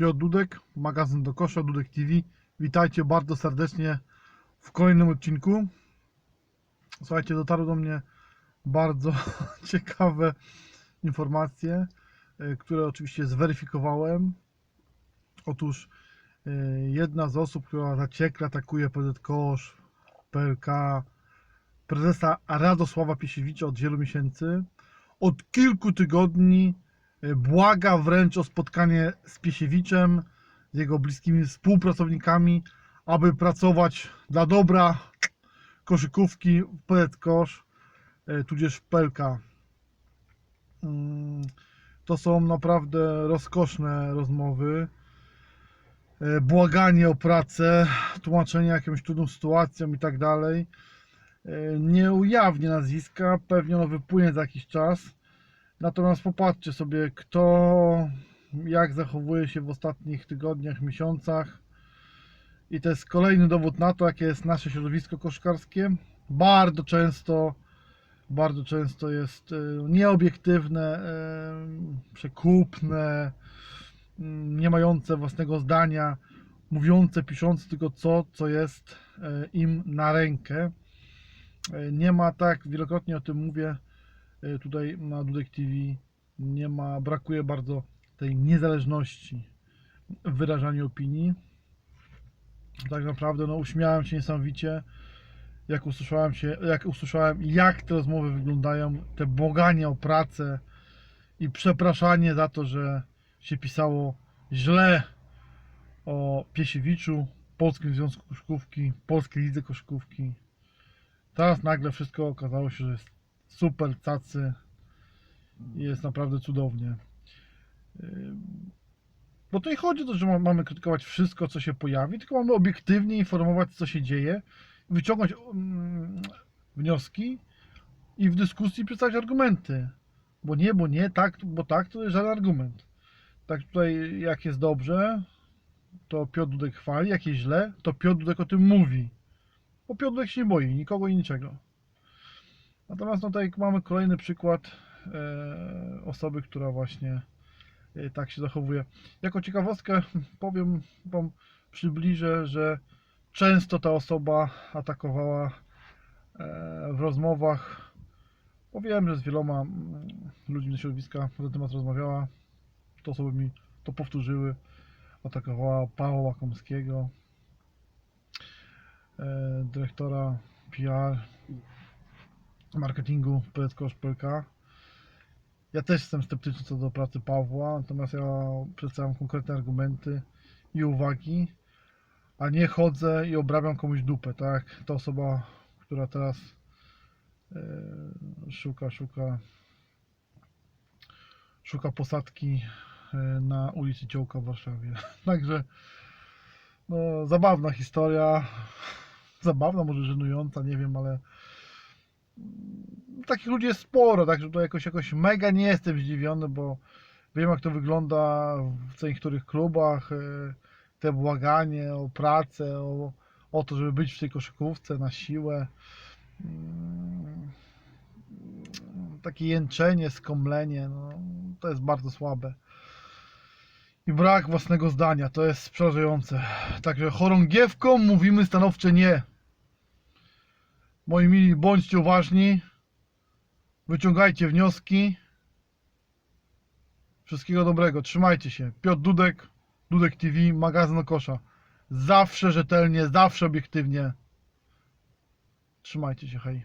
Piotr Dudek, magazyn do kosza, Dudek TV. Witajcie bardzo serdecznie w kolejnym odcinku. Słuchajcie, dotarły do mnie bardzo ciekawe informacje, e, które oczywiście zweryfikowałem. Otóż e, jedna z osób, która zaciekle atakuje PZ Kosz, PLK, prezesa Radosława Piesiewicza od wielu miesięcy, od kilku tygodni błaga wręcz o spotkanie z Piesiewiczem, z jego bliskimi współpracownikami, aby pracować dla dobra koszykówki w Kosz, e, tudzież w PLK. Mm, To są naprawdę rozkoszne rozmowy. E, Błaganie o pracę, tłumaczenie jakąś trudną sytuacją i tak dalej. E, Nie ujawnię nazwiska, pewnie ono wypłynie za jakiś czas. Natomiast popatrzcie sobie, kto jak zachowuje się w ostatnich tygodniach, miesiącach. I to jest kolejny dowód na to, jakie jest nasze środowisko koszkarskie. Bardzo często, bardzo często jest e, nieobiektywne, e, przekupne, mm, nie mające własnego zdania, mówiące, piszące tylko co, co jest e, im na rękę. Nie ma tak, wielokrotnie o tym mówię, tutaj na Dudek TV, nie ma, brakuje bardzo tej niezależności w wyrażaniu opinii. Tak naprawdę no, uśmiałem się niesamowicie, jak usłyszałem, się, jak usłyszałem, jak te rozmowy wyglądają, te błagania o pracę i przepraszanie za to, że się pisało źle o Piesiewiczu, Polskim Związku Koszykówki, Polskiej Lidze Koszykówki. Teraz nagle wszystko okazało się, że jest super, cacy i jest naprawdę cudownie. Ym, Bo to nie chodzi o to, że ma- mamy krytykować wszystko, co się pojawi, tylko mamy obiektywnie informować, co się dzieje, wyciągać mm, wnioski i w dyskusji przedstawiać argumenty. Bo nie, bo nie, tak, bo tak, to jest żaden argument. Tak tutaj, jak jest dobrze, to Piotr Dudek chwali, jak jest źle, to Piotr Dudek o tym mówi. Bo Piotr Dudek się nie boi nikogo i niczego. Natomiast no tutaj mamy kolejny przykład e, osoby, która właśnie e, tak się zachowuje. Jako ciekawostkę powiem Wam, przybliżę, że często ta osoba atakowała e, w rozmowach, bo wiem, że z wieloma mm, ludźmi ze środowiska na ten temat rozmawiała. Te osoby mi to powtórzyły. Atakowała Pawła Łakomskiego, e, dyrektora PR marketingu PSKOSZ.PLK. Ja też jestem sceptyczny co do pracy Pawła, natomiast ja przedstawiam konkretne argumenty i uwagi, a nie chodzę i obrabiam komuś dupę, tak? Ta osoba, która teraz e, szuka, szuka szuka posadki e, na ulicy Ciołka w Warszawie. Także no, zabawna historia, zabawna, może żenująca, nie wiem, ale takich ludzi jest sporo, także tutaj jakoś, jakoś mega nie jestem zdziwiony, bo wiem jak to wygląda w niektórych klubach, e, te błaganie o pracę, o, o to, żeby być w tej koszykówce na siłę. Mm, Takie jęczenie, skomlenie, no, to jest bardzo słabe. I brak własnego zdania, to jest przerażające. Także chorągiewką mówimy stanowcze nie. Moi mili, bądźcie uważni. Wyciągajcie wnioski. Wszystkiego dobrego. Trzymajcie się. Piotr Dudek, Dudek TV, magazyn kosza. Zawsze rzetelnie, zawsze obiektywnie. Trzymajcie się, hej.